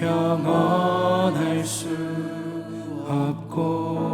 경험할 수 없고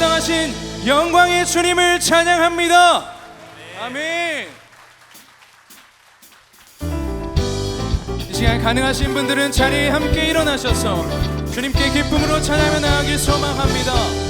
합당하신 영광의 주님을 찬양합니다. 아멘. 이 시간 가능하신 분들은 자리에 함께 일어나셔서 주님께 기쁨으로 찬양을 나가길 소망합니다.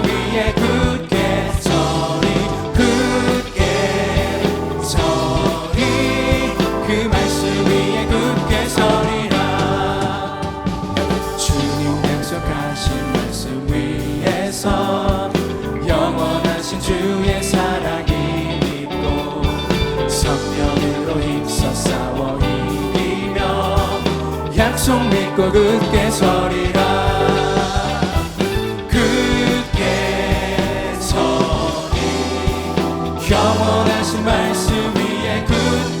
믿고 굳게 서리라. 굳게 서리 영원하신 말씀 위에 굳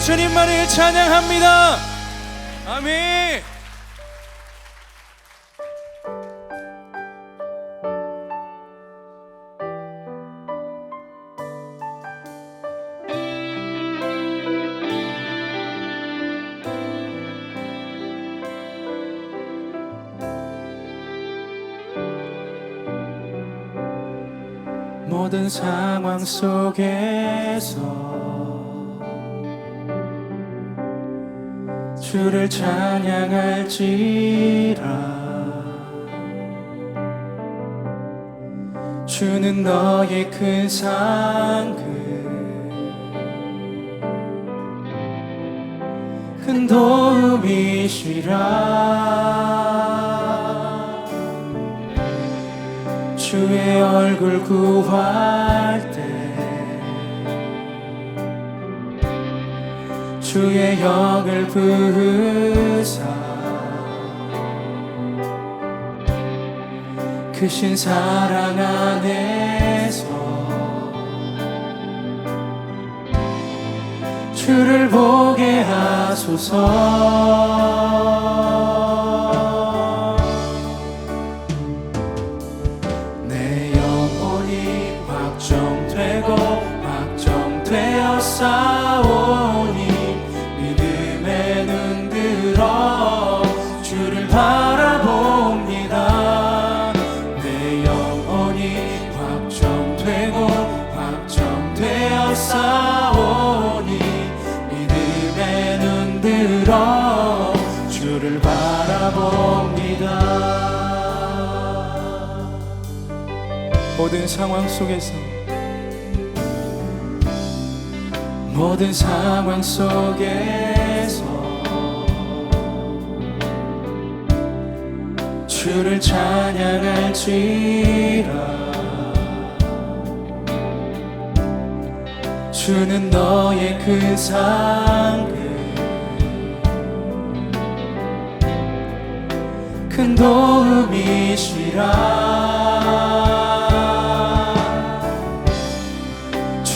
주님만을 찬양합니다. 아멘. 모든 상황 속에서 주를 찬양할지라. 주는 너의 큰 상급. 큰 도움이시라. 주의 얼굴 구할 때 주의 영을 부으사 크신 사랑 안에서 주를 보게 하소서 모든 상황 속에서 모든 상황 속에서 주를 찬양할지라. 주는 너의 그 상급 큰 도움이시라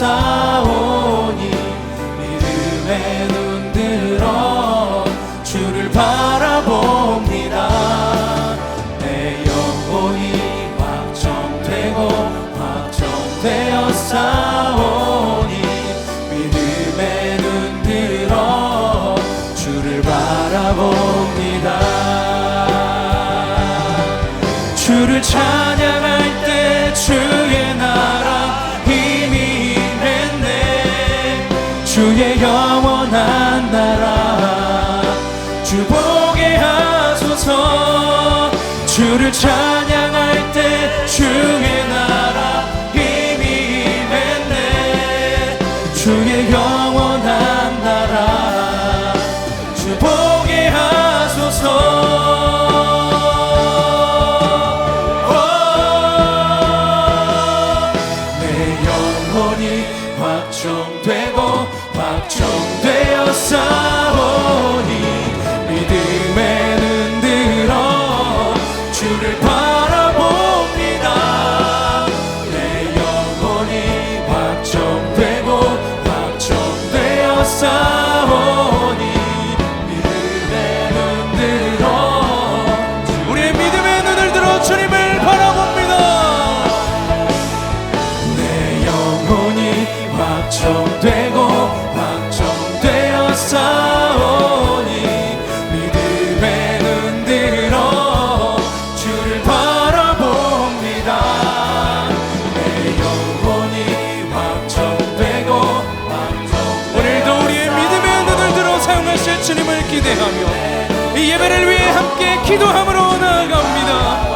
사오니 믿음에 눈 들어 주를 바라봅니다 내 영혼이 확정되고 확정되어 사오니 믿음의 눈 들어 주를 바라봅니다 주를 찬양할 때 주. 주를 찬양할 때 주의 나라 기대하며 이 예배를 위해 함께 기도함으로 나아갑니다.